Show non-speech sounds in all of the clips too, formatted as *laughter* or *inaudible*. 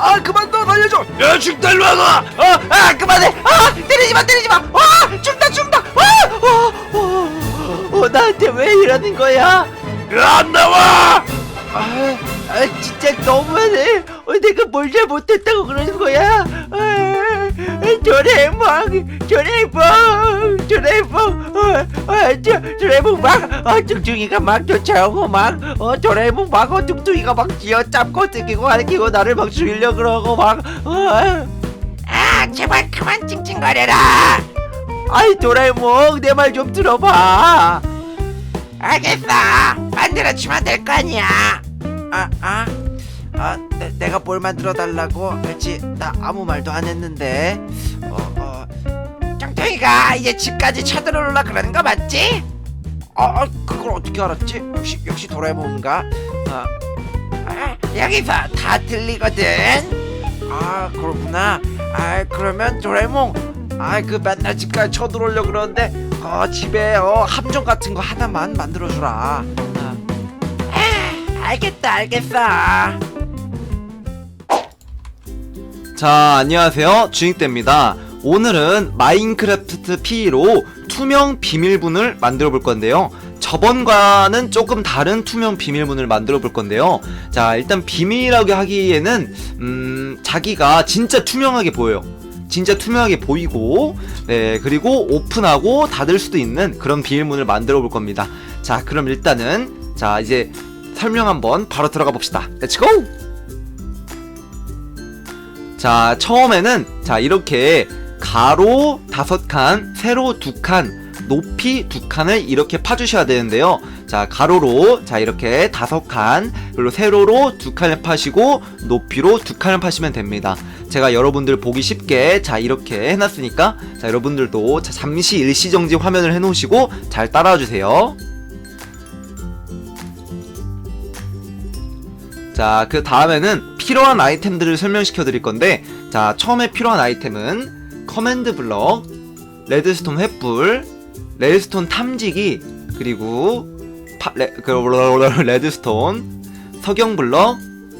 아 그만 둬 살려줘 야 죽다 일로 와봐 어, 아, 그만해. 아, 때리지 마, 때리지 마. 아, 죽다, 죽다. 아, 어, 어, 어, 나한테 왜 이러는 거야? 안 나와 아, 아 진짜 너무하네. 어, 내가 뭘 잘못했다고 그러는 거야? 아, 도레몽, 도레몽, 도레몽, 어, 어, 저, 도레몽 막, 어, 뚱뚱이가 막 쫓아오고 막, 어, 도레몽 막, 어, 뚱뚱이가 막 쥐어잡고 뜯기고 할기고 나를 막 죽이려 그러고 막, 어. 아, 제발 그만 찡찡거려라. 아이, 도레몽, 내 말 좀 들어봐. 알겠어. 만들어주면 될 거 아니야. 아, 아, 아, 내, 내가 뭘 만들어 달라고? 그렇지, 나 아무 말도 안 했는데. 어, 어, 짱통이가 이제 집까지 쳐들어올라 그러는 거 맞지? 어, 어, 그걸 어떻게 알았지? 역시 역시 도라에몽인가? 아, 아, 여기서 다 들리거든. 아, 그렇구나. 아, 그러면 도라에몽. 아, 그 맨날 집까지 쳐들어오려 그러는데, 어, 집에 어 함정 같은 거 하나만 만들어 주라. 아, 알겠다, 알겠어. 자 안녕하세요 주인때입니다 오늘은 마인크래프트 P로 투명 비밀문을 만들어 볼 건데요. 저번과는 조금 다른 투명 비밀문을 만들어 볼 건데요. 자 일단 비밀이라고 하기에는 음 자기가 진짜 투명하게 보여요. 진짜 투명하게 보이고 네 그리고 오픈하고 닫을 수도 있는 그런 비밀문을 만들어 볼 겁니다. 자 그럼 일단은 자 이제 설명 한번 바로 들어가 봅시다. 렛츠고 자 처음에는 자 이렇게 가로 다섯 칸 세로 두칸 높이 두 칸을 이렇게 파주셔야 되는데요. 자 가로로 자 이렇게 다섯 칸 그리고 세로로 두 칸을 파시고 높이로 두 칸을 파시면 됩니다. 제가 여러분들 보기 쉽게 자 이렇게 해놨으니까 자 여러분들도 자, 잠시 일시정지 화면을 해놓으시고 잘 따라와 주세요. 자, 그 다음에는 필요한 아이템들을 설명시켜 드릴 건데, 자, 처음에 필요한 아이템은 커맨드 블럭, 레드스톤 횃불, 레드스톤 탐지기, 그리고 파, 레, 그, *laughs* 레드스톤, 석영 블럭,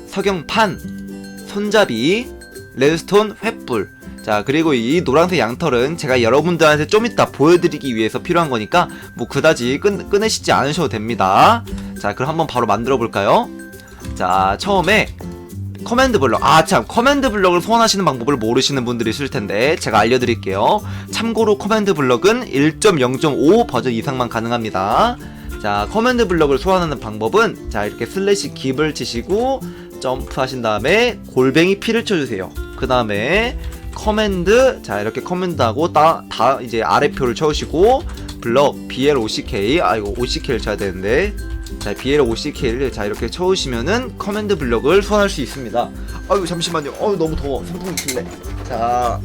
석영판, 손잡이, 레드스톤 횃불. 자, 그리고 이 노란색 양털은 제가 여러분들한테 좀 이따 보여드리기 위해서 필요한 거니까, 뭐 그다지 끈, 끊으시지 않으셔도 됩니다. 자, 그럼 한번 바로 만들어 볼까요? 자 처음에 커맨드 블럭. 아 참. 커맨드 블럭을 소환하시는 방법을 모르시는 분들이 있을 텐데 제가 알려드릴게요. 참고로 커맨드 블럭은 1.0.5 버전 이상만 가능합니다. 자 커맨드 블럭을 소환하는 방법은 자 이렇게 슬래시 깁을 치시고 점프 하신 다음에 골뱅이 P를 쳐주세요. 그 다음에 커맨드 자 이렇게 커맨드하고 다, 다 이제 아래표를 쳐주시고 블럭 BLOCK 아 이거 OCK를 쳐야 되는데 자, BL OCK를 자 이렇게 쳐오시면은 커맨드 블럭을 소환할 수 있습니다. 아유 잠시만요. 어우 너무 더워. 선풍기 킬래. 자,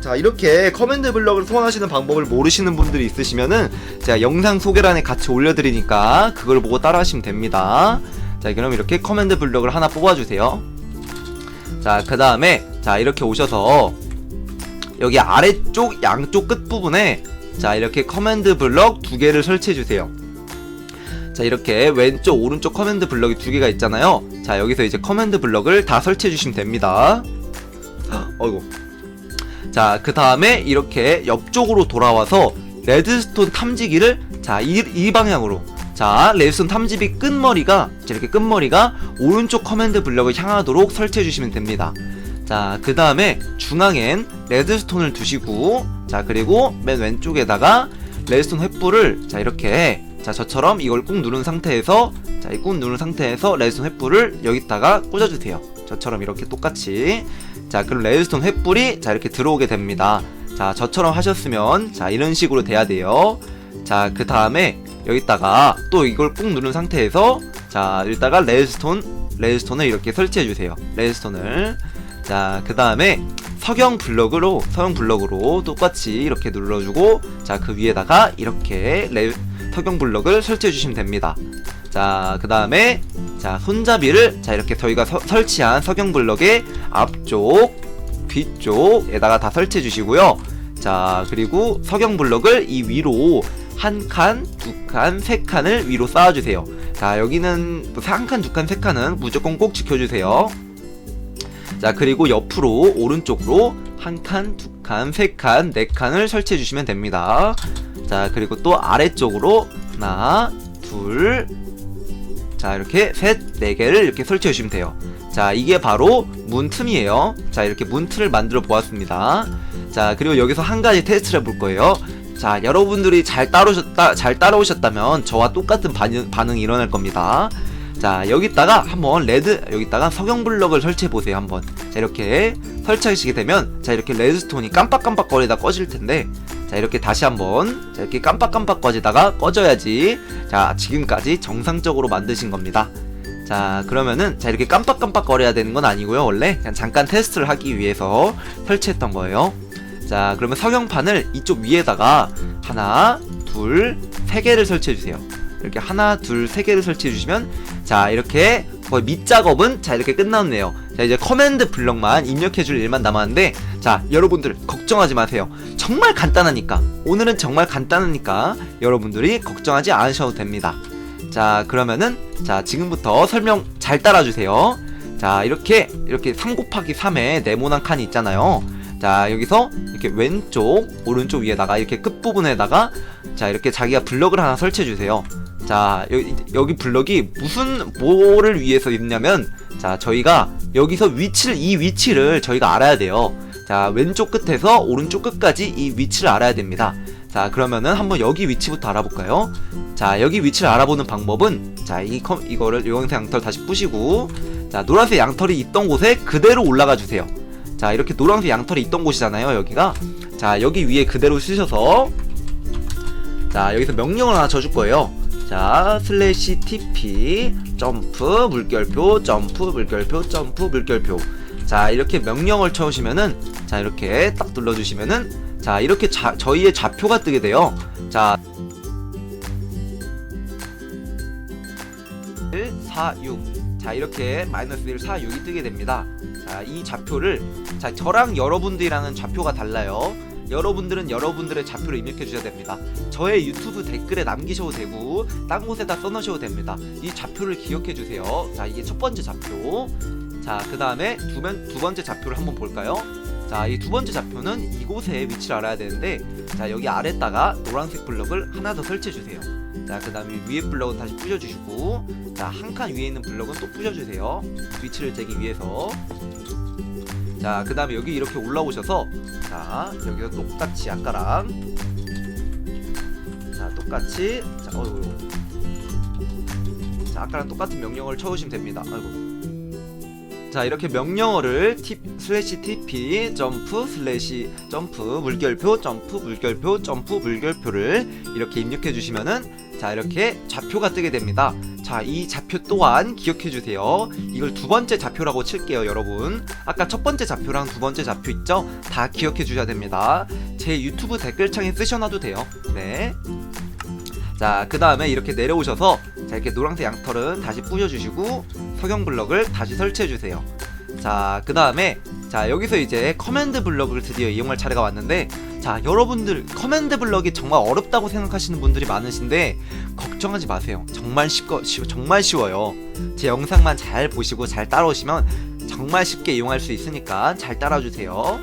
자 이렇게 커맨드 블럭을 소환하시는 방법을 모르시는 분들이 있으시면은 제가 영상 소개란에 같이 올려드리니까 그걸 보고 따라하시면 됩니다. 자, 그럼 이렇게 커맨드 블럭을 하나 뽑아주세요. 자, 그 다음에 자 이렇게 오셔서 여기 아래쪽 양쪽 끝 부분에 자 이렇게 커맨드 블럭 두 개를 설치해 주세요. 자 이렇게 왼쪽 오른쪽 커맨드 블럭이 두 개가 있잖아요. 자 여기서 이제 커맨드 블럭을 다 설치해 주시면 됩니다. 어이구. 자그 다음에 이렇게 옆쪽으로 돌아와서 레드스톤 탐지기를 자이 이 방향으로. 자 레드스톤 탐지기 끝머리가 이렇게 끝머리가 오른쪽 커맨드 블럭을 향하도록 설치해 주시면 됩니다 자 그 다음에 중앙엔 레드스톤을 두시고 자 그리고 맨 왼쪽에다가 레드스톤 횃불을 자 이렇게 자 저처럼 이걸 꾹 누른 상태에서 자꾹 누른 상태에서 레드스톤 횃불을 여기다가 꽂아주세요. 저처럼 이렇게 똑같이. 자 그럼 레드스톤 횃불이 자 이렇게 들어오게 됩니다. 자 저처럼 하셨으면 자 이런 식으로 돼야 돼요. 자 그 다음에 여기다가 또 이걸 꾹 누른 상태에서 자 여기다가 레드스톤 레드스톤을 이렇게 설치해 주세요. 레드스톤을 자 그 다음에 석영 블럭으로 석영 블럭으로 똑같이 이렇게 눌러주고 자 그 위에다가 이렇게 레 석영 블럭을 설치해 주시면 됩니다. 자, 그 다음에 자 손잡이를 자 이렇게 저희가 서, 설치한 석영 블럭의 앞쪽, 뒤쪽에다가 다 설치해 주시고요. 자 그리고 석영 블럭을 이 위로 한 칸, 두 칸, 세 칸을 위로 쌓아주세요. 자 여기는 한 칸, 두 칸, 세 칸은 무조건 꼭 지켜주세요. 자 그리고 옆으로 오른쪽으로 한 칸, 두 칸, 세 칸, 네 칸을 설치해 주시면 됩니다. 자 그리고 또 아래쪽으로 하나, 둘, 자 이렇게 셋, 네 개를 이렇게 설치해 주시면 돼요. 자 이게 바로 문 틈이에요. 자 이렇게 문틀을 만들어 보았습니다. 자 그리고 여기서 한 가지 테스트를 해볼 거예요. 자 여러분들이 잘 따라오셨다 잘 따라오셨다면 저와 똑같은 반응, 반응이 일어날 겁니다. 자 여기다가 한번 레드 여기다가 석영 블럭을 설치해 보세요 한번. 자 이렇게 설치하시게 되면 자 이렇게 레드스톤이 깜빡깜빡 거리다 꺼질 텐데 자 이렇게 다시 한번 자 이렇게 깜빡깜빡 꺼지다가 꺼져야지 자 지금까지 정상적으로 만드신 겁니다. 자 그러면은 자 이렇게 깜빡깜빡 거려야 되는 건 아니고요 원래 그냥 잠깐 테스트를 하기 위해서 설치했던 거예요 자 그러면 석영판을 이쪽 위에다가 하나 둘 세 개를 설치해 주세요 이렇게 하나 둘 세 개를 설치해 주시면 자 이렇게 거의 밑작업은 자 이렇게 끝났네요. 자 이제 커맨드 블럭만 입력해 줄 일만 남았는데 자 여러분들 걱정하지 마세요. 정말 간단하니까. 오늘은 정말 간단하니까 여러분들이 걱정하지 않으셔도 됩니다. 자 그러면은 자 지금부터 설명 잘 따라주세요. 자 이렇게 이렇게 3 곱하기 3에 네모난 칸이 있잖아요. 자 여기서 이렇게 왼쪽 오른쪽 위에다가 이렇게 끝부분에다가 자 이렇게 자기가 블럭을 하나 설치해 주세요 자 여기, 여기 블럭이 무슨 뭐를 위해서 있냐면 자 저희가 여기서 위치를 이 위치를 저희가 알아야 돼요. 자 왼쪽 끝에서 오른쪽 끝까지 이 위치를 알아야 됩니다. 자 그러면은 한번 여기 위치부터 알아볼까요? 자 여기 위치를 알아보는 방법은 자이 이거를 요영색 양털 다시 부시고 자 노란색 양털이 있던 곳에 그대로 올라가 주세요. 자 이렇게 노란색 양털이 있던 곳이잖아요 여기가. 자 여기 위에 그대로 쓰셔서 자 여기서 명령을 하나 쳐줄 거예요 자 슬래시 tp 점프 물결표 점프 물결표 점프 물결표 자 이렇게 명령을 쳐오시면은 자 이렇게 딱 눌러주시면은 자 이렇게 자, 저희의 좌표가 뜨게 돼요 자 1, 4, 6. 자, 이렇게 마이너스 1, 4, 6이 뜨게 됩니다. 자, 이 좌표를 자, 저랑 여러분들이랑은 좌표가 달라요. 여러분들은 여러분들의 좌표를 입력해 주셔야 됩니다. 저의 유튜브 댓글에 남기셔도 되고 딴 곳에다 써놓으셔도 됩니다. 이 좌표를 기억해 주세요. 자, 이게 첫 번째 좌표. 자, 그 다음에 두, 번- 두 번째 좌표를 한번 볼까요? 자, 이 두 번째 좌표는 이곳에 위치를 알아야 되는데 자, 여기 아래다가 노란색 블럭을 하나 더 설치해 주세요. 자, 그 다음에 위에 블럭은 다시 부셔주시고 자, 한 칸 위에 있는 블럭은 또 부셔주세요. 위치를 재기 위해서. 자, 그 다음에 여기 이렇게 올라오셔서 자, 여기서 똑같이 아까랑 자, 똑같이 자, 어이구 자, 아까랑 똑같은 명령어를 쳐오시면 됩니다. 아이고. 자 이렇게 명령어를 팁 슬래시 tp 점프 슬래시 점프 물결표 점프 물결표 점프 물결표를 이렇게 입력해 주시면은 자 이렇게 좌표가 뜨게 됩니다 자 이 좌표 또한 기억해 주세요. 이걸 두 번째 좌표라고 칠게요 여러분. 아까 첫 번째 좌표랑 두 번째 좌표 있죠? 다 기억해 주셔야 됩니다. 제 유튜브 댓글창에 쓰셔놔도 돼요. 네. 자, 그 다음에 이렇게 내려오셔서 자, 이렇게 노란색 양털은 다시 뿌려주시고 석영 블럭을 다시 설치해 주세요. 자, 그 다음에 자, 여기서 이제 커맨드 블럭을 드디어 이용할 차례가 왔는데 자, 여러분들 커맨드 블럭이 정말 어렵다고 생각하시는 분들이 많으신데 걱정하지 마세요. 정말 쉽고 쉬, 정말 쉬워요. 제 영상만 잘 보시고 잘 따라오시면 정말 쉽게 이용할 수 있으니까 잘 따라주세요.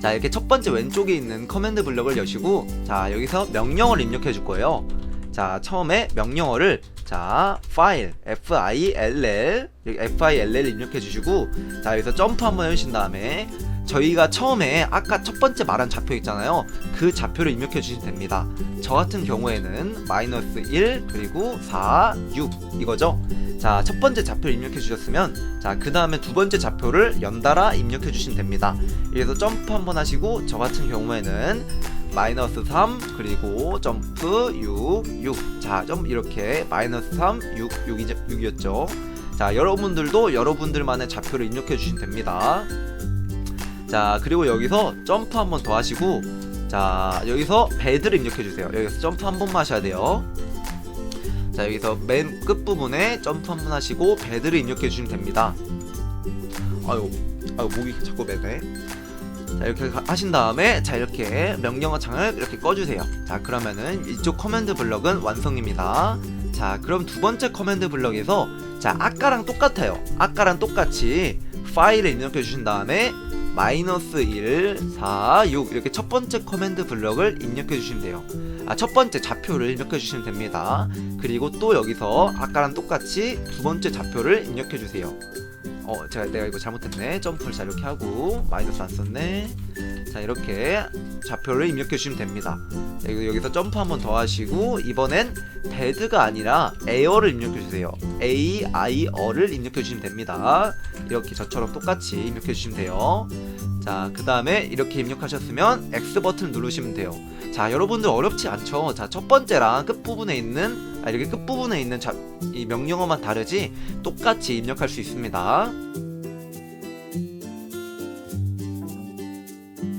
자 이렇게 첫 번째 왼쪽에 있는 커맨드 블럭을 여시고 자 여기서 명령어를 입력해 줄 거예요 자 처음에 명령어를 자 파일 fill 여기 fill 입력해 주시고 자 여기서 점프 한번 해주신 다음에 저희가 처음에 아까 첫 번째 말한 좌표 있잖아요. 그 좌표를 입력해 주시면 됩니다. 저 같은 경우에는 마이너스 1 그리고 4 6 이거죠? 자 첫 번째 좌표를 입력해 주셨으면 자 그 다음에 두 번째 좌표를 연달아 입력해 주시면 됩니다. 그래서 점프 한번 하시고 저 같은 경우에는 마이너스 3 그리고 점프 6 6 자 점 이렇게 마이너스 3 6 6이 6이었죠. 자 여러분들도 여러분들만의 좌표를 입력해 주시면 됩니다. 자 그리고 여기서 점프 한 번 더 하시고 자 여기서 배드를 입력해 주세요. 여기서 점프 한 번만 하셔야 돼요. 자 여기서 맨 끝부분에 점프 한 번 하시고 배드를 입력해 주시면 됩니다. 아유 아유 목이 자꾸 매네 자 이렇게 가- 하신 다음에 자 이렇게 명령어 창을 이렇게 꺼주세요 자 그러면은 이쪽 커맨드 블럭은 완성입니다 자 그럼 두 번째 커맨드 블럭에서 자 아까랑 똑같아요 아까랑 똑같이 파일을 입력해 주신 다음에 마이너스 1, 4, 6 이렇게 첫 번째 커맨드 블럭을 입력해 주시면 돼요. 아, 첫 번째 좌표를 입력해 주시면 됩니다. 그리고 또 여기서 아까랑 똑같이 두 번째 좌표를 입력해 주세요. 어, 제가 내가 이거 잘못했네. 점프를 자 이렇게 하고 마이너스 안 썼네. 자 이렇게 좌표를 입력해 주시면 됩니다. 여기, 여기서 점프 한 번 더 하시고 이번엔 배드가 아니라 에어를 입력해 주세요. A, I, 어를 입력해 주시면 됩니다. 이렇게 저처럼 똑같이 입력해 주시면 돼요. 자, 그 다음에 이렇게 입력하셨으면 X 버튼 누르시면 돼요. 자, 여러분들 어렵지 않죠? 자, 첫 번째랑 끝부분에 있는, 아, 이렇게 끝부분에 있는 자, 이 명령어만 다르지 똑같이 입력할 수 있습니다.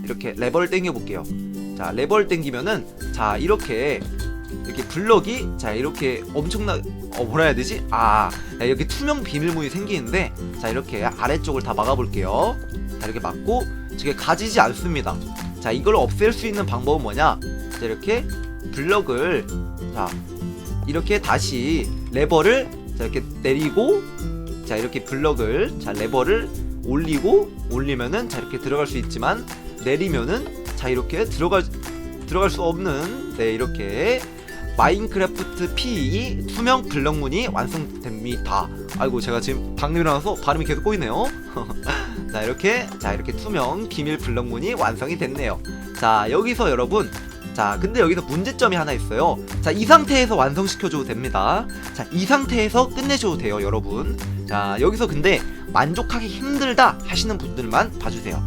이렇게 레버를 당겨 볼게요. 자, 레버를 당기면은 자, 이렇게 이렇게 블럭이 자, 이렇게 엄청나 어, 뭐라 해야 되지? 아, 자, 이렇게 투명 비밀문이 생기는데 자, 이렇게 아래쪽을 다 막아 볼게요. 자, 이렇게 막고 저게 가지지 않습니다. 자, 이걸 없앨 수 있는 방법은 뭐냐? 자, 이렇게 블럭을 자, 이렇게 다시 레버를 자, 이렇게 내리고 자, 이렇게 블럭을 자, 레버를 올리고 올리면은 자, 이렇게 들어갈 수 있지만 내리면은 자, 이렇게 들어갈 들어갈 수 없는 네, 이렇게 마인크래프트 P 투명 블럭문이 완성됩니다. 아이고 제가 지금 방금 일어나서 발음이 계속 꼬이네요. *laughs* 자 이렇게 자 이렇게 투명 기밀 블럭문이 완성이 됐네요. 자 여기서 여러분 자 근데 여기서 문제점이 하나 있어요. 자 이 상태에서 완성시켜줘도 됩니다. 자 이 상태에서 끝내셔도 돼요 여러분. 자 여기서 근데 만족하기 힘들다 하시는 분들만 봐주세요.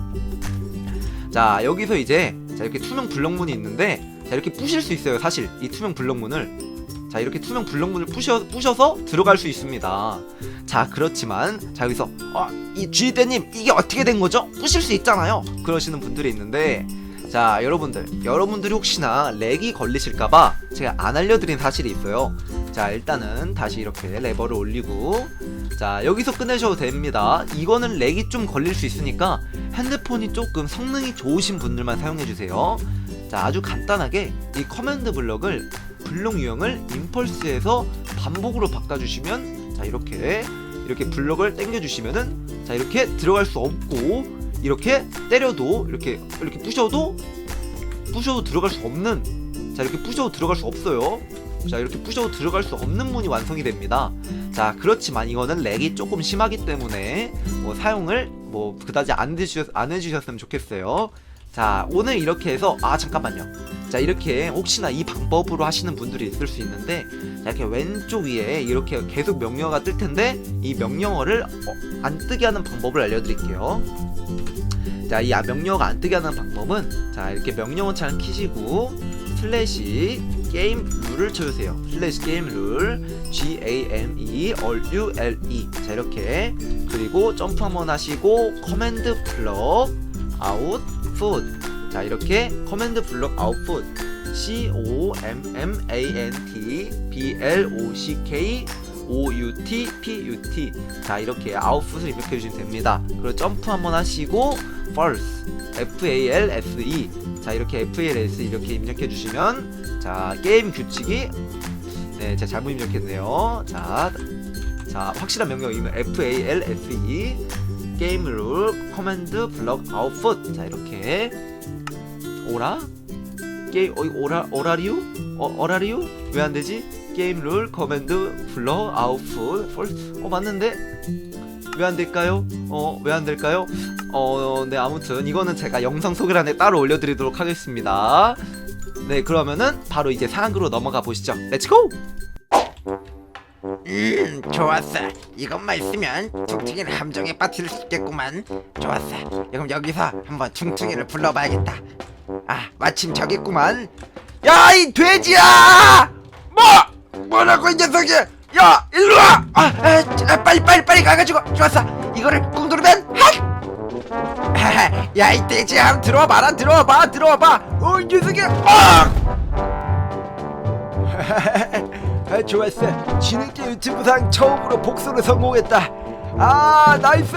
자 여기서 이제 자 이렇게 투명 블럭문이 있는데 자 이렇게 부실 수 있어요 사실 이 투명 블럭문을 자 이렇게 투명 블럭문을 부셔, 부셔서 들어갈 수 있습니다 자 그렇지만 자 여기서 어 이 주의대님 이게 어떻게 된 거죠? 부실 수 있잖아요 그러시는 분들이 있는데 자 여러분들. 여러분들이 혹시나 렉이 걸리실까봐 제가 안 알려드린 사실이 있어요. 자 일단은 다시 이렇게 레버를 올리고. 자 여기서 끝내셔도 됩니다. 이거는 렉이 좀 걸릴 수 있으니까 핸드폰이 조금 성능이 좋으신 분들만 사용해주세요. 자 아주 간단하게 이 커맨드 블럭을 블록 유형을 임펄스에서 반복으로 바꿔주시면 자 이렇게 이렇게 블럭을 당겨주시면은 자 이렇게 들어갈 수 없고 이렇게 때려도 이렇게 이렇게 부셔도 부셔도 들어갈 수 없는 자 이렇게 부셔도 들어갈 수 없어요. 자 이렇게 부셔도 들어갈 수 없는 문이 완성이 됩니다. 자 그렇지만 이거는 렉이 조금 심하기 때문에 뭐 사용을 뭐 그다지 안 해주셨 안 해주셨으면 좋겠어요. 자 오늘 이렇게 해서 아 잠깐만요 자 이렇게 혹시나 이 방법으로 하시는 분들이 있을 수 있는데 자 이렇게 왼쪽 위에 이렇게 계속 명령어가 뜰 텐데 이 명령어를 어, 안 뜨게 하는 방법을 알려드릴게요. 자 이 명령어가 안 뜨게 하는 방법은 자 이렇게 명령어 창 키시고 슬래시 게임 룰을 쳐주세요. 슬래시 게임 룰. G A M E R U L E. 자 이렇게. 그리고 점프 한번 하시고 커맨드 블럭 아웃 풋. 자, 이렇게 커맨드 블럭 아웃풋 C O M M A N T B L O C K O U T P U T 자, 이렇게 아웃풋을 입력해 주시면 됩니다. 그리고 점프 한번 하시고 false F A L S E 자, 이렇게 F A L S 이렇게 입력해 주시면 자, 게임 규칙이 네, 제가 잘못 입력했네요. 자, 자, 확실한 명령이면 F A L S E 게임 룰 커맨드 블럭 아웃풋 자 이렇게 오라? 게임 어 오라 오라리우? 어 오라리우? 왜 안 되지? 게임 룰 커맨드 블럭 아웃풋 펄- 어 맞는데? 왜 안 될까요? 어 왜 안 될까요? 어네 아무튼 이거는 제가 영상 소개란에 따로 올려드리도록 하겠습니다. 네 그러면은 바로 이제 상으로 넘어가 보시죠. 렛츠고 음 좋았어. 이것만 있으면 퉁퉁이를 함정에 빠뜨릴 수 있겠구만. 좋았어. 그럼 여기서 한번 퉁퉁이를 불러봐야겠다 아 마침 저기 있구만. 야 이 돼지야! 뭐? 뭐라고 이 녀석이? 야 일로 와! 아, 아, 아, 빨리 빨리 빨리 가가지고. 좋았어. 이거를 꾹 누르면 핫! *laughs* 야이 돼지야 한번 들어와 봐라 들어와 봐 들어와 봐. 어이 녀석이 아! *laughs* 아, 좋았어. 지능계 유튜브상 처음으로 복수를 성공했다. 아, 나이스!